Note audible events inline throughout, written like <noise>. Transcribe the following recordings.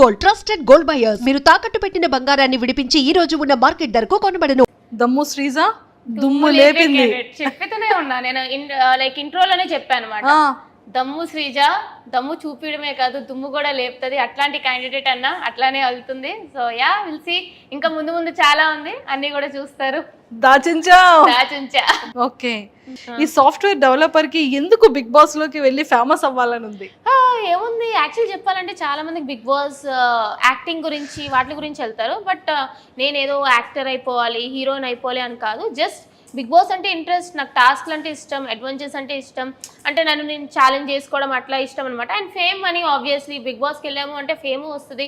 Gold trusted gold buyers మీరు తాకట్టు పెట్టిన బంగారాన్ని విడిపించి ఈ రోజు ఉన్న మార్కెట్ ధరకు కొనబడను. దమ్ము శ్రీజ దుమ్ము లేపింది. చెప్తూనే ఉన్నా. నేను లైక్ ఇంట్రోలోనే చెప్పాను అనమాట దమ్ము శ్రీజ దమ్ము చూపించడమే కాదు దుమ్ము కూడా లేపుతుంది. అట్లాంటి క్యాండిడేట్ అన్న అట్లానే వెళ్తుంది సో యా విల్సి ఇంకా ముందు ముందు చాలా ఉంది. అన్ని కూడా చూస్తారు. దాచించా? దాచుంచా. ఓకే. ఈ సాఫ్ట్వేర్ డెవలపర్కి ఎందుకు బిగ్ బాస్లోకి వెళ్ళి ఫేమస్ అవ్వాలని ఉంది? ఏముంది? యాక్చువల్ చెప్పాలంటే చాలా మందికి బిగ్ బాస్ యాక్టింగ్ గురించి వాటి గురించి వెళ్తారు. బట్ నేను ఏదో యాక్టర్ అయిపోవాలి హీరోయిన్ అయిపోవాలి అని కాదు. జస్ట్ బిగ్ బాస్ అంటే ఇంట్రెస్ట్ నాకు టాస్క్లు అంటే ఇష్టం అడ్వెంచర్స్ అంటే ఇష్టం. అంటే నన్ను నేను ఛాలెంజ్ చేసుకోవడం అట్లా ఇష్టం అనమాట and fame money obviously Bigg బాస్కి వెళ్ళాము అంటే ఫేమ్ వస్తుంది.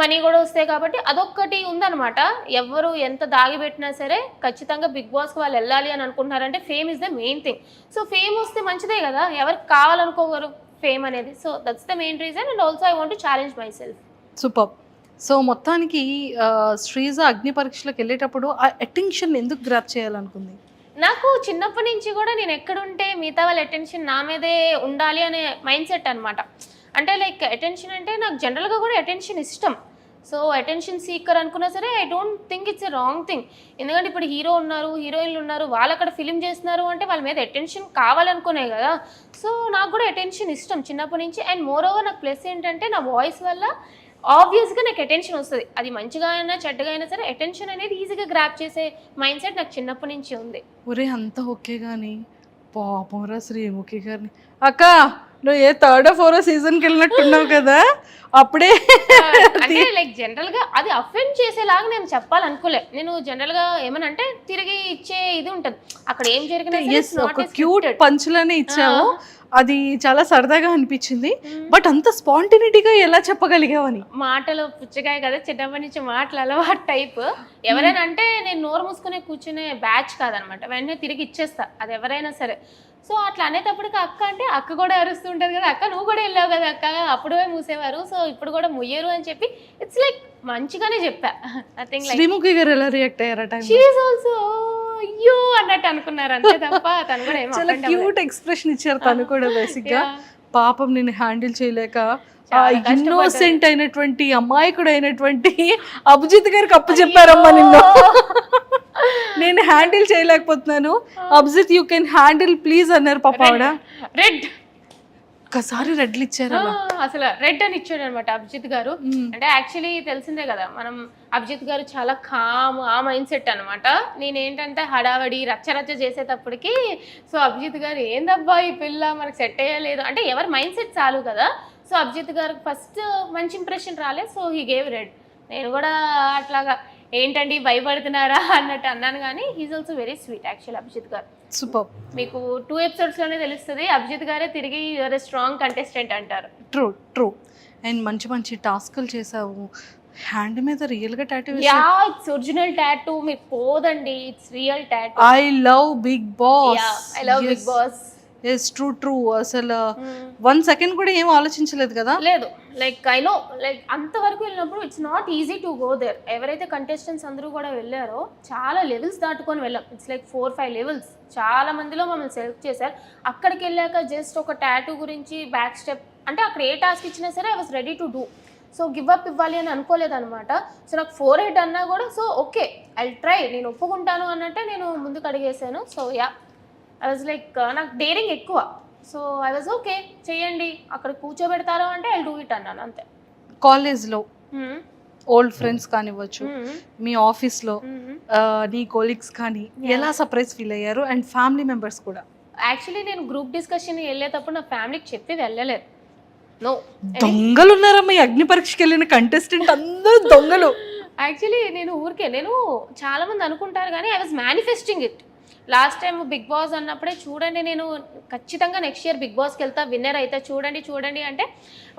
మనీ కూడా వస్తాయి కాబట్టి అదొక్కటి ఉందనమాట ఎవరు ఎంత దాగిపెట్టినా సరే ఖచ్చితంగా బిగ్ బాస్కి వాళ్ళు వెళ్ళాలి అని అనుకుంటున్నారంటే fame is the main thing so fame వస్తే మంచిదే కదా. ఎవరికి కావాలనుకోగరు ఫేమ్ అనేది. So that's the main reason and also I want challenge myself super. So మొత్తానికి శ్రీజ అగ్ని పరీక్షలకు వెళ్ళేటప్పుడు ఆ అటెన్షన్ ఎందుకు గ్రాప్ చేయాలనుకుంది? నాకు చిన్నప్పటి నుంచి కూడా నేను ఎక్కడుంటే మిగతా వాళ్ళ అటెన్షన్ నా మీదే ఉండాలి అనే మైండ్ సెట్ అనమాట అంటే లైక్ అటెన్షన్ అంటే నాకు జనరల్గా కూడా అటెన్షన్ ఇష్టం. సో అటెన్షన్ సీకర్ అనుకున్నా సరే I don't think it's a wrong thing ఎందుకంటే ఇప్పుడు హీరో ఉన్నారు హీరోయిన్లు ఉన్నారు వాళ్ళు అక్కడ ఫిలిం చేస్తున్నారు అంటే వాళ్ళ మీద అటెన్షన్ కావాలనుకునే కదా. సో నాకు కూడా అటెన్షన్ ఇష్టం చిన్నప్పటి నుంచి. అండ్ మోర్ ఓవర్ నాకు ప్లస్ ఏంటంటే నా వాయిస్ వల్ల ఆబ్వియస్గా నాకు అటెన్షన్ వస్తుంది. అది మంచిగా అయినా చెడ్డగా అయినా సరే అటెన్షన్ అనేది ఈజీగా గ్రాప్ చేసే మైండ్ సెట్ నాకు చిన్నప్పటి నుంచి ఉంది. ఒరే అంతా ఓకే కానీ పాపంరా శ్రీముఖి గారిని. అక్క నువ్వు ఏ థర్డ్ ఫోర్ సీజన్కి వెళ్ళినట్టున్నావు కదా? అప్పుడే అంటే లైక్ జనరల్గా అది అఫెండ్ చేసేలాగా నేను చెప్పాలనుకోలే. నేను జనరల్గా ఏమనంటే తిరిగి ఇచ్చే ఇది ఉంటది. అక్కడ ఏం జరిగినా క్యూట్. పంచులనే ఇచ్చావు. అది చాలా సరదాగా అనిపించింది. బట్ అంత స్పాంటినిటీగా ఎలా చెప్పగలిగావని? మాటలు పుచ్చకాయ కదా చిన్నప్పటి నుంచి మాటలు అలవాటు టైప్. ఎవరైనా అంటే నేను నోరు మూసుకునే కూర్చునే బ్యాచ్ కాదనమాట. వెంటనే తిరిగి ఇచ్చేస్తా అది ఎవరైనా సరే. సో అట్లా అనేటప్పటికి అక్క అంటే అక్క కూడా అరుస్తుంటది కదా అక్క నువ్వు కూడా వెళ్ళావు కదా అక్క అప్పుడే మూసేవారు. సో ఇప్పుడు కూడా ముయ్యరు అని చెప్పి ఇట్స్ లైక్ మంచిగానే చెప్పా. నథింగ్ లైక్ శ్రీముఖి గారు ఎలా రియాక్ట్ అయ్యారు ఆ టైం షీఈ్ ఆల్సో అయ్యో అన్నట్టు అనుకున్నారు అంతే తప్ప తను కూడా చాలా. క్యూట్ ఎక్స్ప్రెషన్ ఇచ్చారు తను కూడా <laughs> బేసిక్గా. పాపం నేను హ్యాండిల్ చేయలేక. ఇన్నోసెంట్ అయినటువంటి అమాయకుడు అయినటువంటి అభిజిత్ గారికి అప్పు చెప్పారమ్మా నిన్ను. నేను హ్యాండిల్ చేయలేకపోతున్నాను. Abhijit you can handle please అన్నారు పాప ఆవిడ. రెడ్ ఒక్కసారి రెడ్లు ఇచ్చారు అసలు రెడ్ అని ఇచ్చాడు అనమాట అభిజిత్ గారు. అంటే యాక్చువల్లీ తెలిసిందే కదా మనం అభిజిత్ గారు చాలా కామ్ ఆ మైండ్ సెట్ అనమాట. నేనేంటంటే హడావడి రచ్చ రచ్చ చేసేటప్పటికి సో అభిజిత్ గారు ఏందబ్బా ఈ పిల్ల మనకు సెట్ అయ్యలేదు. అంటే ఎవరి మైండ్ సెట్ చాలు కదా. సో అభిజిత్ గారికి ఫస్ట్ మంచి ఇంప్రెషన్ రాలే సో హీ గేవ్ రెడ్ నేను కూడా అట్లాగా ఏంటండి భయపడుతున్నారా? అన్నట్టు అన్నాను కానీ he's also very sweet actual Abhijit గారు. సూపర్. మీకు టూ ఎపిసోడ్స్లోనే తెలుస్తుంది. అభిజిత్ గారే తిరిగి యువర్ స్ట్రాంగ్ కంటెస్టెంట్ అంటారు. True true. అండ్ మంచి మంచి టాస్కులు చేసావు హ్యాండ్ మీద రియల్గా tattoo yeah it's original tattoo మీకు పోదండి. It's real tattoo I love Bigg Boss I love Bigg Boss yes true true అసలు వన్ సెకండ్ కూడా ఏం ఆలోచించలేదు కదా? లేదు. లైక్ ఐ నో లైక్ అంతవరకు వెళ్ళినప్పుడు it's not easy to go there ఎవరైతే కంటెస్టెంట్స్ అందరూ కూడా వెళ్ళారో చాలా లెవెల్స్ దాటుకొని వెళ్ళాం. It's like four five levels చాలా మందిలో మమ్మల్ని సెలెక్ట్ చేశారు. అక్కడికి వెళ్ళాక జస్ట్ ఒక టాటూ గురించి బ్యాక్ స్టెప్ అంటే అక్కడ ఏ టాస్క్ ఇచ్చినా సరే I was ready to do so give up ఇవ్వాలి అని అనుకోలేదు అనమాట సో నాకు ఫోర్ ఎయిట్ అన్నా కూడా సో ఓకే ఐ ట్రై నేను ఒప్పుకుంటాను అన్నట్టే నేను ముందుకు అడిగేశాను. So yeah I was like నాకు డేరింగ్ ఎక్కువ. సో ఐ వాజ్ ఓకే చేయండి. అక్కడ కూర్చోబెడతారు అంటే ఐ డూ ఇట్ అన్నాను అంతే. కాలేజ్లో Hmm. ఓల్డ్ ఫ్రెండ్స్ కానివ్వచ్చు. మీ ఆఫీస్లో Hmm. ఆ, నీ కొలీగ్స్ కానీ ఎలా సర్ప్రైజ్ ఫీల్ అయ్యారు? అండ్ ఫ్యామిలీ మెంబర్స్ కూడా. యాక్చువల్లీ నేను గ్రూప్ డిస్కషన్ వెళ్ళేటప్పుడు నా ఫ్యామిలీకి చెప్పి వెళ్ళలేదు. నో దొంగలు ఉన్నారమ్మా అగ్ని పరీక్షకి వెళ్ళిన కంటెస్టెంట్ అందరూ దొంగలు. <laughs> యాక్చువల్లీ నేను ఊరికే నేను చాలా మంది అనుకుంటారు కానీ I was manifesting it last time Bigg Boss అన్నప్పుడే చూడండి నేను ఖచ్చితంగా నెక్స్ట్ ఇయర్ బిగ్ బాస్కి వెళ్తా విన్నర్ అయితే. చూడండి చూడండి అంటే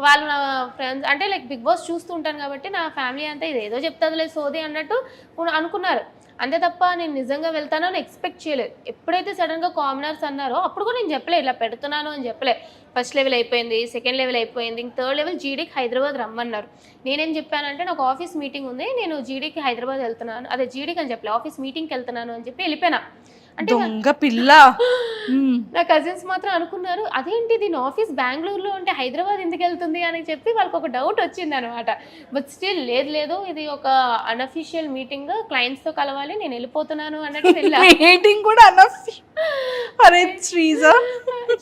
వాళ్ళు నా ఫ్రెండ్స్ అంటే లైక్ బిగ్ బాస్ చూస్తూ ఉంటాను కాబట్టి నా ఫ్యామిలీ అంతా ఇది ఏదో చెప్తుందిలే సోది అన్నట్టు అనుకున్నారు. అంతే తప్ప నేను నిజంగా వెళ్తానని ఎక్స్పెక్ట్ చేయలేదు. ఎప్పుడైతే సడన్గా కామనర్స్ అన్నారో అప్పుడు కూడా నేను చెప్పలే ఇలా పెడుతున్నాను అని చెప్పలే. ఫస్ట్ లెవెల్ అయిపోయింది సెకండ్ లెవెల్ అయిపోయింది ఇంక థర్డ్ లెవెల్ జీడీకి హైదరాబాద్ రమ్మన్నారు. నేనేం చెప్పానంటే నాకు ఆఫీస్ మీటింగ్ ఉంది నేను జీడీకి హైదరాబాద్ వెళ్తున్నాను అదే జీడీకి అని చెప్పలే ఆఫీస్ మీటింగ్కి వెళ్తున్నాను అని చెప్పి వెళ్ళిపోయినా. అంటే దొంగ పిల్ల. నా కజిన్స్ మాత్రం అనుకున్నారు అదేంటి దీని ఆఫీస్ బెంగళూరులో ఉంటే హైదరాబాద్ ఎందుకు వెళ్తుంది? అని చెప్పి వాళ్ళకి ఒక డౌట్ వచ్చింది అనమాట బట్ స్టిల్ లేదు లేదు ఇది ఒక అన్అఫీషియల్ మీటింగ్ క్లయింట్స్తో కలవాలి నేను వెళ్ళిపోతున్నాను అన్నట్టు మీటింగ్ <laughs> కూడా అనఫి అరే శ్రీజ.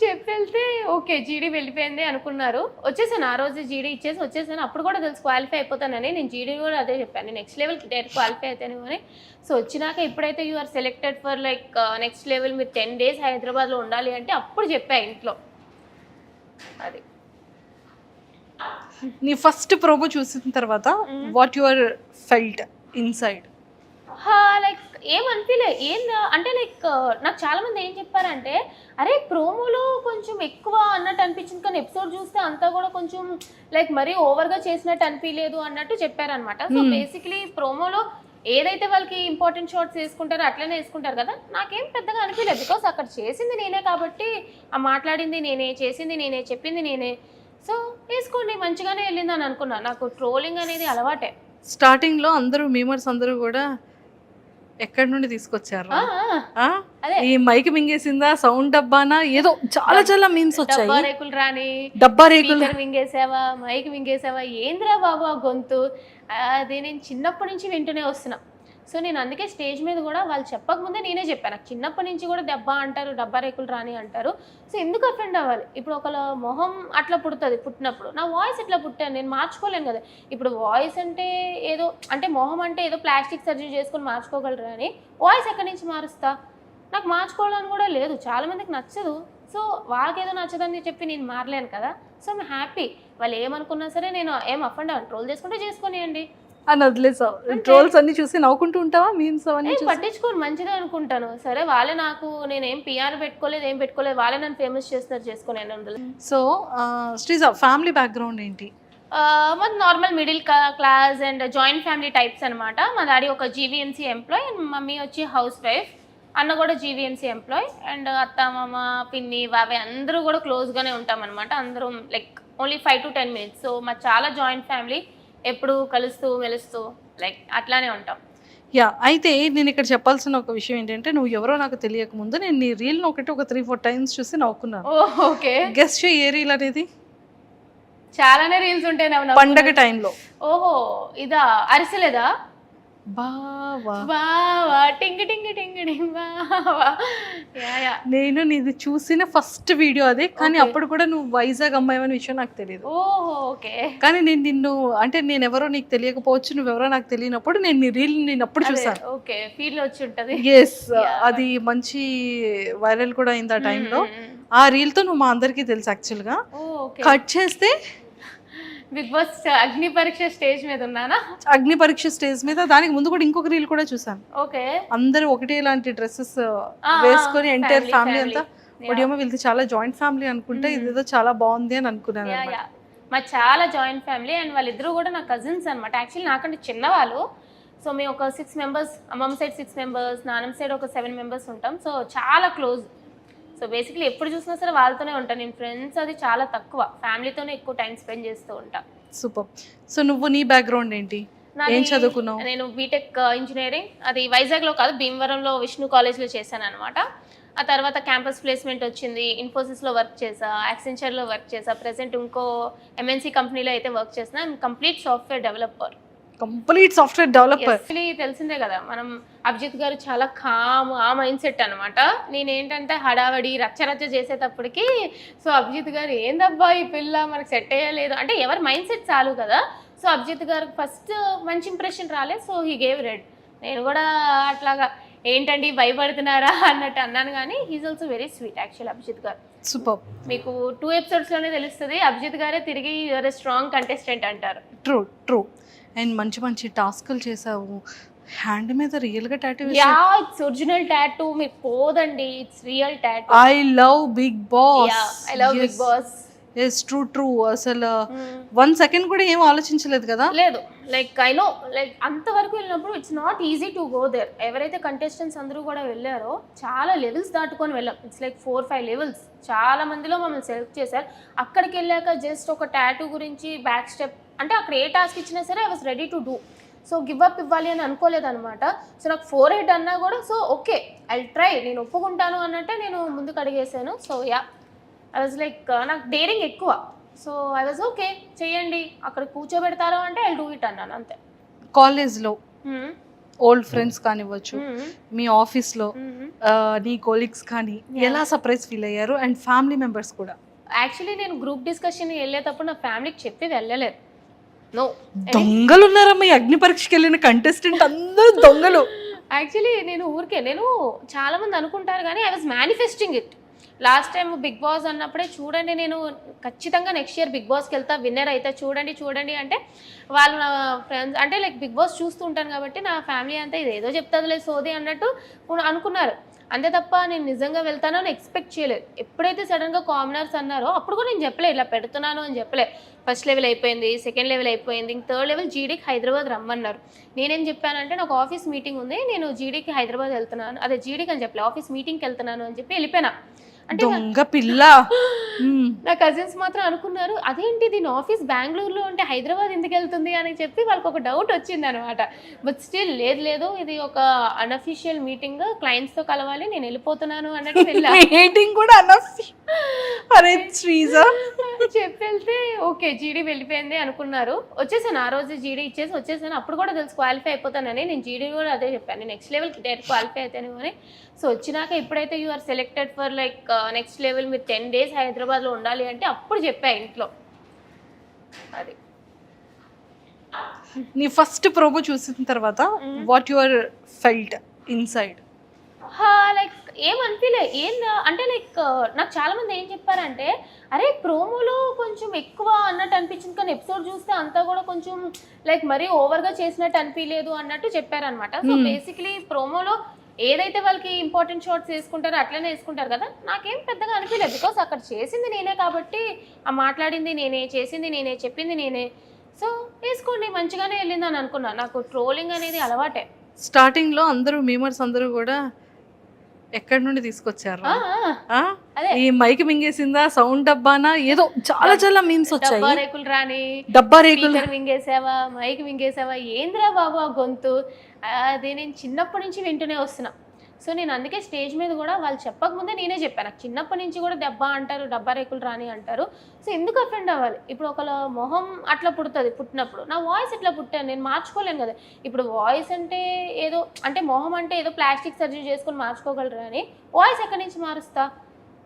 చెప్పి వెళ్తే ఓకే జీడీ వెళ్ళిపోయింది అనుకున్నారు. వచ్చేసాను ఆ రోజు జీడీ ఇచ్చేసి వచ్చేసాను. అప్పుడు కూడా తెలుసు క్వాలిఫై అయిపోతానని. నేను జీడీ కూడా అదే చెప్పాను. నెక్స్ట్ లెవెల్కి డైరెక్ట్ క్వాలిఫై అవుతాను అని. సో వచ్చినాక ఎప్పుడైతే you are selected for like next level మీరు టెన్ డేస్ హైదరాబాద్లో ఉండాలి అంటే అప్పుడు చెప్పా ఇంట్లో. అది. నీ ఫస్ట్ ప్రోమో చూసిన తర్వాత what your felt inside like ఏం అనిపించలే ఏం అంటే లైక్ నాకు చాలా మంది ఏం చెప్పారంటే అరే ప్రోమోలో కొంచెం ఎక్కువ అన్నట్టు అనిపించింది కానీ ఎపిసోడ్ చూస్తే అంతా కూడా కొంచెం లైక్ మరీ ఓవర్గా చేసినట్టు అనిపించలేదు అన్నట్టు చెప్పారనమాట సో బేసిక్లీ ప్రోమోలో ఏదైతే వాళ్ళకి ఇంపార్టెంట్ షార్ట్స్ వేసుకుంటారో అట్లనే వేసుకుంటారు కదా? నాకేం పెద్దగా అనిపించలేదు బికాస్ అక్కడ చేసింది నేనే కాబట్టి ఆ మాట్లాడింది నేనే చేసింది నేనే చెప్పింది నేనే. సో వేసుకోండి మంచిగానే వెళ్ళింది అని అనుకున్నా. నాకు ట్రోలింగ్ అనేది అలవాటే. స్టార్టింగ్లో అందరూ మీమర్స్ అందరూ కూడా ఎక్కడి నుండి తీసుకొచ్చారు. ఈ మైక్ మింగేసిందా? సౌండ్ డబ్బానా? ఏదో చాలా చాలా మీమ్స్ డబ్బా వచ్చాయి. రేకులు రాని డబ్బా రేకులు మింగేసావా మైక్ మింగేసావా? ఏంద్రా బాబు ఆ గొంతు? అది నేను చిన్నప్పటి నుంచి వింటూనే వస్తున్నా. సో నేను అందుకే స్టేజ్ మీద కూడా వాళ్ళు చెప్పకముందే నేనే చెప్పాను. నాకు చిన్నప్పటి నుంచి కూడా దెబ్బ అంటారు డబ్బా రేకులు రాని అంటారు. సో ఎందుకు అఫెండ్ అవ్వాలి? ఇప్పుడు ఒకళ్ళ మొహం అట్లా పుడుతుంది పుట్టినప్పుడు. నా వాయిస్ ఇట్లా పుట్టాను నేను మార్చుకోలేను కదా. ఇప్పుడు వాయిస్ అంటే ఏదో అంటే మొహం అంటే ఏదో ప్లాస్టిక్ సర్జరీ చేసుకొని మార్చుకోగలరు అని వాయిస్ ఎక్కడి నుంచి మారుస్తా? నాకు మార్చుకోవాలని కూడా లేదు చాలామందికి నచ్చదు. సో వాళ్ళకి ఏదో నచ్చదని చెప్పి నేను మారలేను కదా. సో ఐమ్ హ్యాపీ వాళ్ళు ఏమనుకున్నా సరే నేను ఏం అఫండ్ అవ్వను. ట్రోల్ చేసుకుంటే చేసుకునేయండి. అని వదిలేసావు ట్రోల్స్ అన్ని చూసి నవ్వుకుంటూ ఉంటావా? మీమ్స్ అవన్నీ ఏం చూసి? పట్టించుకోను మంచిదే అనుకుంటాను. సరే వాళ్ళే నాకు నేను ఏం పిఆర్ పెట్టుకోలేదు ఏం పెట్టుకోలేదు వాళ్ళే నన్ను ఫేమస్ చేస్తున్నారు చేసుకునే సో శ్రీజ ఫ్యామిలీ బ్యాక్గ్రౌండ్ ఏంటి? మాది normal middle class and joint family types అనమాట మా డాడీ ఒక జీవీఎంసీ ఎంప్లాయ్ అండ్ మమ్మీ వచ్చి హౌస్ వైఫ్ అన్న కూడా జీవీఎంసీ ఎంప్లాయ్ అండ్ అత్త మామ పిన్ని బాబాయ్ అందరూ కూడా క్లోజ్గానే ఉంటాం అనమాట అందరూ like only five to ten minutes so మా చాలా జాయింట్ ఫ్యామిలీ ఎప్పుడు కలుస్తూ మెలుస్తూ లైక్ అట్లానే ఉంటాం. యా అయితే నేను ఇక్కడ చెప్పాల్సిన ఒక విషయం ఏంటంటే నువ్వు ఎవరో నాకు తెలియక ముందు నేను నీ రీల్ ఒకటి ఒక త్రీ ఫోర్ టైమ్స్ చూసి నవ్వుకున్నాను. ఓకే. గెస్ట్ ఏ రీల్ అనేది? చాలానే రీల్స్ ఉంటాయి. పండగ టైంలో ఓహో ఇదా? అరిసెలేదా? నేను నీది చూసిన ఫస్ట్ వీడియో అదే కానీ. అప్పుడు కూడా నువ్వు వైజాగ్ అమ్మాయి అనే విషయం నాకు తెలియదు ఓహో ఓకే. కానీ నేను నిన్ను అంటే నేను ఎవరో నీకు తెలియకపోవచ్చు నువ్వెవరో నాకు తెలియనప్పుడు నేను నీ రీల్ నేను అప్పుడు చూసాను ఓకే. ఫీల్ వచ్చి ఉంటది. ఎస్ అది మంచి వైరల్ కూడా అయింది ఆ టైంలో ఆ రీల్తో నువ్వు మా అందరికీ తెలుసు యాక్చువల్గా. ఓకే. కట్ చేస్తే Bigg Boss Agni Pariksha stage మీద ఉన్నానా? అగ్ని పరీక్ష స్టేజ్ మీద దానికి ముందు కూడా ఇంకొక రీల్ కూడా చూసాను. ఓకే. అందరూ ఒకటే ఇలాంటి డ్రెస్సెస్ వేసుకొని ఎంటైర్ ఫ్యామిలీ. అంతా. ఒడియమ్మ వీళ్ళది చాలా జాయింట్ ఫ్యామిలీ అనుకుంటే ఇదేదో చాలా బాగుంది అని అనుకున్నాను మా చాలా జాయింట్ ఫ్యామిలీ అండ్ వాళ్ళిద్దరూ కూడా నా కజిన్స్ అనమాట యాక్చువల్లీ నాకంటే చిన్నవాళ్ళు. సో మేము ఒక సిక్స్ మెంబర్స్ అమ్మమ్మ సైడ్ సిక్స్ మెంబర్స్ నాన్నమ్మ సైడ్ ఒక సెవెన్ మెంబర్స్ ఉంటాం. సో చాలా క్లోజ్ సో బేసిక్లీ ఎప్పుడు చూసినా సరే వాళ్ళతోనే ఉంటాను నేను ఫ్రెండ్స్ అది చాలా తక్కువ. ఫ్యామిలీతోనే ఎక్కువ టైం స్పెండ్ చేస్తూ ఉంటా. సూపర్ సో నువ్వు నీ బ్యాక్గ్రౌండ్ ఏంటి? ఏం చదువుకున్నావు? నేను బీటెక్ ఇంజనీరింగ్ అది వైజాగ్లో కాదు భీమవరంలో విష్ణు కాలేజ్లో చేశాను అనమాట ఆ తర్వాత క్యాంపస్ ప్లేస్మెంట్ వచ్చింది. ఇన్ఫోసిస్లో వర్క్ చేసా యాక్సెంచర్లో వర్క్ చేసా ప్రెసెంట్ ఇంకో ఎంఎన్సీ కంపెనీలో అయితే వర్క్ చేసిన complete software developer complete software developer. తెలిసిందే కదా మనం అభిజిత్ గారు చాలా కామ్ ఆ మైండ్ సెట్ అనమాట నేనేంటంటే హడావడి రచ్చ రచ్చ చేసేటప్పటికి సో అభిజిత్ గారు ఏందబ్బా ఈ పిల్ల మనకు సెట్ అయ్యలేదు. అంటే ఎవరి మైండ్ సెట్ చాలు కదా. సో అభిజిత్ గారికి ఫస్ట్ మంచి ఇంప్రెషన్ రాలేదు సో హీ గేవ్ రెడ్ నేను కూడా అట్లాగా ఏంటండి భయపడుతున్నారా? అన్నట్టు అన్నాను కానీ he's also very sweet actual Abhijit గారు. సూపర్ మీకు టూ ఎపిసోడ్స్లోనే తెలుస్తుంది అభిజిత్ గారే తిరిగి స్ట్రాంగ్ కంటెస్టెంట్ అంటారు. ట్రూ ట్రూ అండ్ మంచి మంచి టాస్కులు చేసావు. హ్యాండ్ మీద రియల్గా tattoo yeah it's original tattoo మీకు పోదండి it's real tattoo. I love Bigg Boss I love Bigg Boss yes true true అసలు వన్ సెకండ్ కూడా ఏం ఆలోచించలేదు కదా? లేదు. లైక్ ఐ నో లైక్ అంతవరకు వెళ్ళినప్పుడు it's not easy to go there ఎవరైతే కంటెస్టెంట్స్ అందరూ కూడా వెళ్ళారో చాలా లెవెల్స్ దాటుకొని వెళ్ళాం. It's like four five levels చాలా మందిలో మమ్మల్ని సెలెక్ట్ చేశారు. అక్కడికి వెళ్ళాక జస్ట్ ఒక టాటూ గురించి బ్యాక్ స్టెప్ అంటే అక్కడ ఏ టాస్క్ ఇచ్చినా సరే I was ready to do so give up ఇవ్వాలి అని అనుకోలేదు అనమాట సో నాకు ఫోర్ ఎయిట్ అన్నా కూడా సో ఓకే ఐ ట్రై నేను ఒప్పుకుంటాను అన్నట్టే నేను ముందుకు అడిగేసాను so yeah I was like నాకు డేరింగ్ ఎక్కువ. సో ఐ వాజ్ ఓకే చెయ్యండి. అక్కడ కూర్చోబెడతారు అంటే ఐ డూ ఇట్ అన్నాను అంతే. కాలేజ్లో Hmm. ఓల్డ్ ఫ్రెండ్స్ కానివ్వచ్చు Hmm. మీ ఆఫీస్లో Hmm. నీ కొలీగ్స్ కానీ ఎలా సర్ప్రైజ్ ఫీల్ అయ్యారు? అండ్ ఫ్యామిలీ మెంబర్స్ కూడా. యాక్చువల్లీ నేను గ్రూప్ డిస్కషన్ వెళ్ళేటప్పుడు నా ఫ్యామిలీకి చెప్పి వెళ్ళలేదు. నో దొంగలు ఉన్నారమ్మా అగ్ని పరీక్షకి వెళ్ళిన కంటెస్టెంట్ అందరూ దొంగలు. <laughs> యాక్చువల్లీ నేను ఊరికే నేను చాలా మంది అనుకుంటారు కానీ I was manifesting it last time Bigg Boss అన్నప్పుడే చూడండి నేను ఖచ్చితంగా నెక్స్ట్ ఇయర్ బిగ్ బాస్కి వెళ్తా విన్నర్ అయితే. చూడండి చూడండి అంటే వాళ్ళు నా ఫ్రెండ్స్ అంటే లైక్ బిగ్ బాస్ చూస్తూ ఉంటాను కాబట్టి నా ఫ్యామిలీ అంతా ఇది ఏదో లేదు సోది అన్నట్టు అనుకున్నారు. అంతే తప్ప నేను నిజంగా వెళ్తానో అని ఎక్స్పెక్ట్ చేయలేదు. ఎప్పుడైతే సడన్గా కామనర్స్ అన్నారో అప్పుడు కూడా నేను చెప్పలే ఇలా పెడుతున్నాను అని చెప్పలే. ఫస్ట్ లెవెల్ అయిపోయింది సెకండ్ లెవెల్ అయిపోయింది ఇంక థర్డ్ లెవెల్ జీడీకి హైదరాబాద్ రమ్మన్నారు. నేనేం చెప్పానంటే నాకు ఆఫీస్ మీటింగ్ ఉంది నేను జీడీకి హైదరాబాద్ వెళ్తున్నాను అదే జీడీకి అని చెప్పలే ఆఫీస్ మీటింగ్కి వెళ్తున్నాను అని చెప్పి వెళ్ళిపోయినా. దొంగ పిల్ల. నా కజిన్స్ మాత్రం అనుకున్నారు అదేంటి దీని ఆఫీస్ బెంగళూరులో ఉంటే హైదరాబాద్ ఎందుకు వెళ్తుంది? అని చెప్పి వాళ్ళకి ఒక డౌట్ వచ్చింది అనమాట బట్ స్టిల్ లేదు లేదు ఇది ఒక అన్అఫీషియల్ మీటింగ్ క్లయింట్స్తో కలవాలి నేను వెళ్ళిపోతున్నాను అన్నట్టు <laughs> మీటింగ్ కూడా అరే శ్రీజా. చెప్పి వెళ్తే ఓకే జీడీ వెళ్ళిపోయింది అనుకున్నారు. వచ్చేసాను ఆ రోజు జీడీ ఇచ్చేసి వచ్చేసాను. అప్పుడు కూడా తెలుసు క్వాలిఫై అయిపోతానని. నేను జీడీ కూడా అదే చెప్పాను. నెక్స్ట్ లెవెల్కి డైరెక్ట్ క్వాలిఫై అవుతాను అని. సో వచ్చినాక ఎప్పుడైతే you are selected for like next level మీరు టెన్ డేస్ హైదరాబాద్లో ఉండాలి అంటే అప్పుడు చెప్పా ఇంట్లో. అది. నీ ఫస్ట్ ప్రోమో చూసిన తర్వాత what your felt inside like ఏం అనిపించలే ఏం అంటే లైక్ నాకు చాలా మంది ఏం చెప్పారంటే అరే ప్రోమోలో కొంచెం ఎక్కువ అన్నట్టు అనిపించింది కానీ ఎపిసోడ్ చూస్తే అంతా కూడా కొంచెం లైక్ మరీ ఓవర్గా చేసినట్టు అనిపించలేదు అన్నట్టు చెప్పారనమాట సో బేసిక్లీ ప్రోమోలో ఏదైతే వాళ్ళకి ఇంపార్టెంట్ షార్ట్స్ వేసుకుంటారో అట్లనే వేసుకుంటారు కదా? నాకేం పెద్దగా అనిపించలేదు బికాస్ అక్కడ చేసింది నేనే కాబట్టి ఆ మాట్లాడింది నేనే చేసింది నేనే చెప్పింది నేనే. సో వేసుకోండి మంచిగానే వెళ్ళింది అని అనుకున్నా. నాకు ట్రోలింగ్ అనేది అలవాటే. స్టార్టింగ్లో అందరూ మీమర్స్ అందరూ కూడా ఎక్కడి నుండి తీసుకొచ్చారు. ఈ మైక్ మింగేసిందా? సౌండ్ డబ్బానా? ఏదో చాలా చాలా మీమ్స్ డబ్బా వచ్చాయి. రేకులు రాని డబ్బా రేకులు. మింగేసావా? మైక్ మింగేసావా? ఏందిరా బాబు ఆ గొంతు? అది నేను చిన్నప్పటి నుంచి వింటూనే వస్తున్నా. సో నేను అందుకే స్టేజ్ మీద కూడా వాళ్ళు చెప్పకముందే నేనే చెప్పాను. నాకు చిన్నప్పటి నుంచి కూడా దెబ్బ అంటారు డబ్బా రేకులు రాని అంటారు. సో ఎందుకు అఫెండ్ అవ్వాలి? ఇప్పుడు ఒకళ్ళ మొహం అట్లా పుడుతుంది పుట్టినప్పుడు. నా వాయిస్ ఇట్లా పుట్టాను నేను మార్చుకోలేను కదా. ఇప్పుడు వాయిస్ అంటే ఏదో అంటే మొహం అంటే ఏదో ప్లాస్టిక్ సర్జరీ చేసుకొని మార్చుకోగలరు కానీ వాయిస్ ఎక్కడి నుంచి మారుస్తా?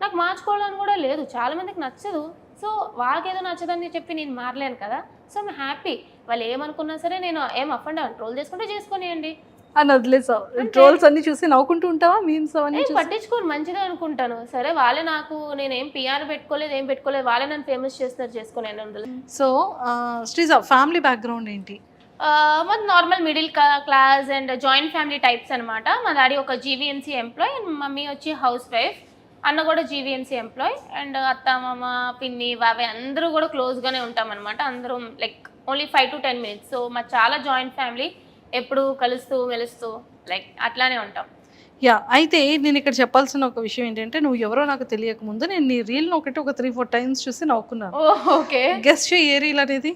నాకు మార్చుకోవాలని కూడా లేదు చాలా మందికి నచ్చదు. సో వాళ్ళకి ఏదో నచ్చదని చెప్పి నేను మారలేను కదా. సో ఐమ్ హ్యాపీ వాళ్ళు ఏమనుకున్నా సరే నేను ఏం అఫ్ అండ్ డౌన్ ట్రోల్ చేసుకుంటే చేసుకునేయండి. అని వదిలేసావు. ట్రోల్స్ అన్ని చూసి నవ్వుకుంటూ ఉంటావా? మీమ్స్ అవన్నీ పట్టించుకోను మంచిదే అనుకుంటాను. సరే వాళ్ళే నాకు నేను ఏం పిఆర్ పెట్టుకోలేదు ఏం పెట్టుకోలేదు వాళ్ళే నన్ను ఫేమస్ చేస్తున్నారు చేసుకునేది అందులో సో శ్రీజా ఫ్యామిలీ బ్యాక్గ్రౌండ్ ఏంటి? మాది normal middle class and joint family types అనమాట మా డాడీ ఒక జీవీఎంసీ ఎంప్లాయ్ అండ్ మమ్మీ వచ్చి హౌస్ వైఫ్ అన్న కూడా జీవీఎంసీ ఎంప్లాయ్ అండ్ అత్త మామ పిన్ని బాబాయ్ అందరూ కూడా క్లోజ్గానే ఉంటాం అనమాట అందరం like only five to ten minutes so మా చాలా జాయింట్ ఫ్యామిలీ ఎప్పుడు కలుస్తూ మెలుస్తూ లైక్ అట్లానే ఉంటాం. యా అయితే నేను ఇక్కడ చెప్పాల్సిన ఒక విషయం ఏంటంటే నువ్వు ఎవరో నాకు తెలియక ముందు నేను నీ రీల్ ఒకటి ఒక త్రీ ఫోర్ టైమ్స్ చూసి నవ్వుకున్నాను. ఓకే గెస్ట్ ఏ రీల్ అనేది?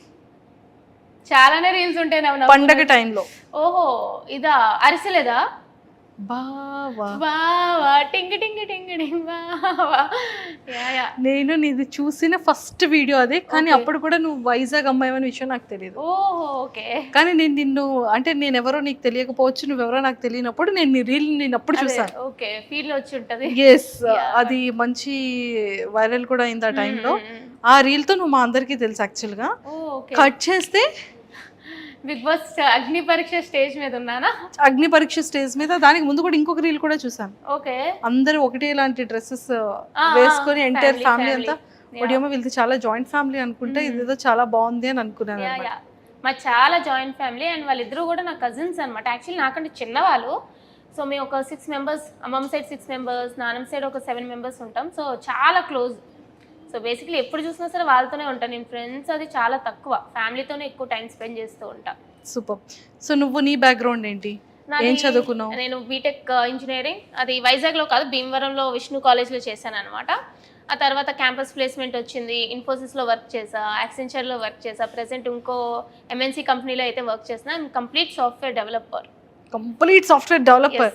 చాలానే రీల్స్ ఉంటాయి. పండగ టైంలో ఓహో ఇదా? అరిసెలేదా? నేను నీది చూసిన ఫస్ట్ వీడియో అదే కానీ. అప్పుడు కూడా నువ్వు వైజాగ్ అమ్మాయి అనే విషయం నాకు తెలియదు ఓహో ఓకే. కానీ నేను నిన్ను అంటే నేను ఎవరో నీకు తెలియకపోవచ్చు నువ్వెవరో నాకు తెలియనప్పుడు నేను నీ రీల్ నేను అప్పుడు చూసాను ఓకే ఫీల్ వచ్చి ఉంటది. ఎస్ అది మంచి వైరల్ కూడా అయింది ఆ టైంలో ఆ reel తో నువ్వు మా అందరికీ తెలుసు యాక్చువల్గా ఓకే. కట్ చేస్తే Bigg Boss Agni Pariksha stage మీద ఉన్నానా? అగ్ని పరీక్ష స్టేజ్ మీద దానికి ముందు కూడా ఇంకొక రీల్ కూడా చూసాను ఓకే. అందరూ ఒకటే లాంటి డ్రెస్సెస్ వేసుకొని ఎంటైర్ ఫ్యామిలీ. అంతా. ఒడియమ్మ వీళ్ళది చాలా జాయింట్ ఫ్యామిలీ అనుకుంటే ఇదేదో చాలా బాగుంది అని అనుకున్నాను మా చాలా జాయింట్ ఫ్యామిలీ అండ్ వాళ్ళిద్దరూ కూడా నా కజిన్స్ అనమాట యాక్చువల్లీ నాకంటే చిన్నవాళ్ళు. సో మేము ఒక సిక్స్ మెంబర్స్ అమ్మమ్మ సైడ్ సిక్స్ మెంబర్స్ నాన్నమ్మ సైడ్ ఒక సెవెన్ మెంబర్స్ ఉంటాం. సో చాలా క్లోజ్ సో బేసిక్లీ ఎప్పుడు చూసినా సరే వాళ్ళతోనే ఉంటాను నేను ఫ్రెండ్స్ అది చాలా తక్కువ. ఫ్యామిలీతోనే ఎక్కువ టైం స్పెండ్ చేస్తూ ఉంటా. సూపర్ సో నువ్వు నీ బ్యాక్గ్రౌండ్ ఏంటి? ఏం చదువుకున్నావు? నేను బీటెక్ ఇంజనీరింగ్ అది వైజాగ్లో కాదు భీమవరంలో విష్ణు కాలేజ్లో చేశాను అనమాట ఆ తర్వాత క్యాంపస్ ప్లేస్మెంట్ వచ్చింది. ఇన్ఫోసిస్లో వర్క్ చేసా యాక్సెంచర్లో వర్క్ చేసా ప్రెసెంట్ ఇంకో ఎంఎన్సీ కంపెనీలో అయితే వర్క్ చేసిన complete software developer complete software developer